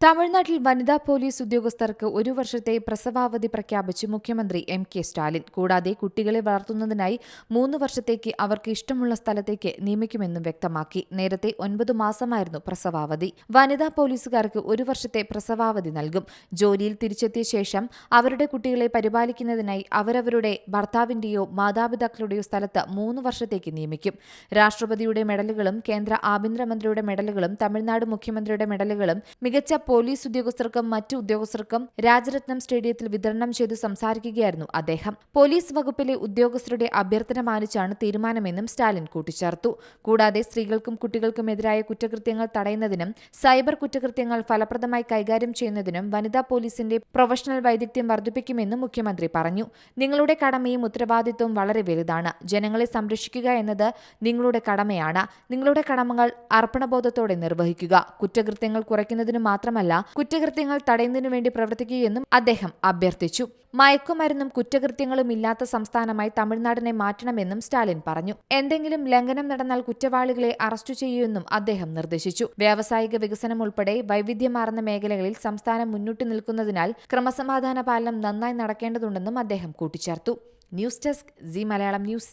തമിഴ്നാട്ടിൽ വനിതാ പോലീസ് ഉദ്യോഗസ്ഥർക്ക് ഒരു വർഷത്തെ പ്രസവാവധി പ്രഖ്യാപിച്ച് മുഖ്യമന്ത്രി എം കെ സ്റ്റാലിൻ. കൂടാതെ കുട്ടികളെ വളർത്തുന്നതിനായി മൂന്ന് വർഷത്തേക്ക് അവർക്ക് ഇഷ്ടമുള്ള സ്ഥലത്തേക്ക് നിയമിക്കുമെന്നും വ്യക്തമാക്കി. നേരത്തെ ഒൻപത് മാസമായിരുന്നു പ്രസവാവധി. വനിതാ പോലീസുകാർക്ക് ഒരു വർഷത്തെ പ്രസവാവധി നൽകും. ജോലിയിൽ തിരിച്ചെത്തിയ ശേഷം അവരുടെ കുട്ടികളെ പരിപാലിക്കുന്നതിനായി അവരവരുടെ ഭർത്താവിന്റെയോ മാതാപിതാക്കളുടെയോ സ്ഥലത്ത് മൂന്ന് വർഷത്തേക്ക് നിയമിക്കും. രാഷ്ട്രപതിയുടെ മെഡലുകളും കേന്ദ്ര ആഭ്യന്തരമന്ത്രിയുടെ മെഡലുകളും തമിഴ്നാട് മുഖ്യമന്ത്രിയുടെ മെഡലുകളും മികച്ച പോലീസ് ഉദ്യോഗസ്ഥർക്കും മറ്റു ഉദ്യോഗസ്ഥർക്കും രാജരത്നം സ്റ്റേഡിയത്തിൽ വിതരണം ചെയ്തു സംസാരിക്കുകയായിരുന്നു അദ്ദേഹം. പോലീസ് വകുപ്പിലെ ഉദ്യോഗസ്ഥരുടെ അഭ്യർത്ഥന മാനിച്ചാണ് തീരുമാനമെന്നും സ്റ്റാലിൻ കൂട്ടിച്ചേർത്തു. കൂടാതെ സ്ത്രീകൾക്കും കുട്ടികൾക്കുമെതിരായ കുറ്റകൃത്യങ്ങൾ തടയുന്നതിനും സൈബർ കുറ്റകൃത്യങ്ങൾ ഫലപ്രദമായി കൈകാര്യം ചെയ്യുന്നതിനും വനിതാ പോലീസിന്റെ പ്രൊഫഷണൽ വൈദഗ്ധ്യം വർദ്ധിപ്പിക്കുമെന്നും മുഖ്യമന്ത്രി പറഞ്ഞു. നിങ്ങളുടെ കടമയും ഉത്തരവാദിത്വവും വളരെ വലുതാണ്. ജനങ്ങളെ സംരക്ഷിക്കുക എന്നത് നിങ്ങളുടെ കടമയാണ്. നിങ്ങളുടെ കടമകൾ അർപ്പണബോധത്തോടെ നിർവഹിക്കുക. കുറ്റകൃത്യങ്ങൾ കുറയ്ക്കുന്നതിന് മാത്രമല്ല കുറ്റകൃത്യങ്ങൾ തടയുന്നതിനു വേണ്ടി പ്രവർത്തിക്കുകയെന്നും അദ്ദേഹം അഭ്യർത്ഥിച്ചു. മയക്കുമരുന്നും കുറ്റകൃത്യങ്ങളും ഇല്ലാത്ത സംസ്ഥാനമായി തമിഴ്നാടിനെ മാറ്റണമെന്നും സ്റ്റാലിൻ പറഞ്ഞു. എന്തെങ്കിലും ലംഘനം നടന്നാൽ കുറ്റവാളികളെ അറസ്റ്റ് ചെയ്യുമെന്നും അദ്ദേഹം നിർദ്ദേശിച്ചു. വ്യാവസായിക വികസനം ഉൾപ്പെടെ വൈവിധ്യമാർന്ന മേഖലകളിൽ സംസ്ഥാനം മുന്നോട്ട് നിൽക്കുന്നതിനാൽ ക്രമസമാധാന പാലനം നന്നായി നടക്കേണ്ടതുണ്ടെന്നും അദ്ദേഹം കൂട്ടിച്ചേർത്തു. News desk C Malayalam news.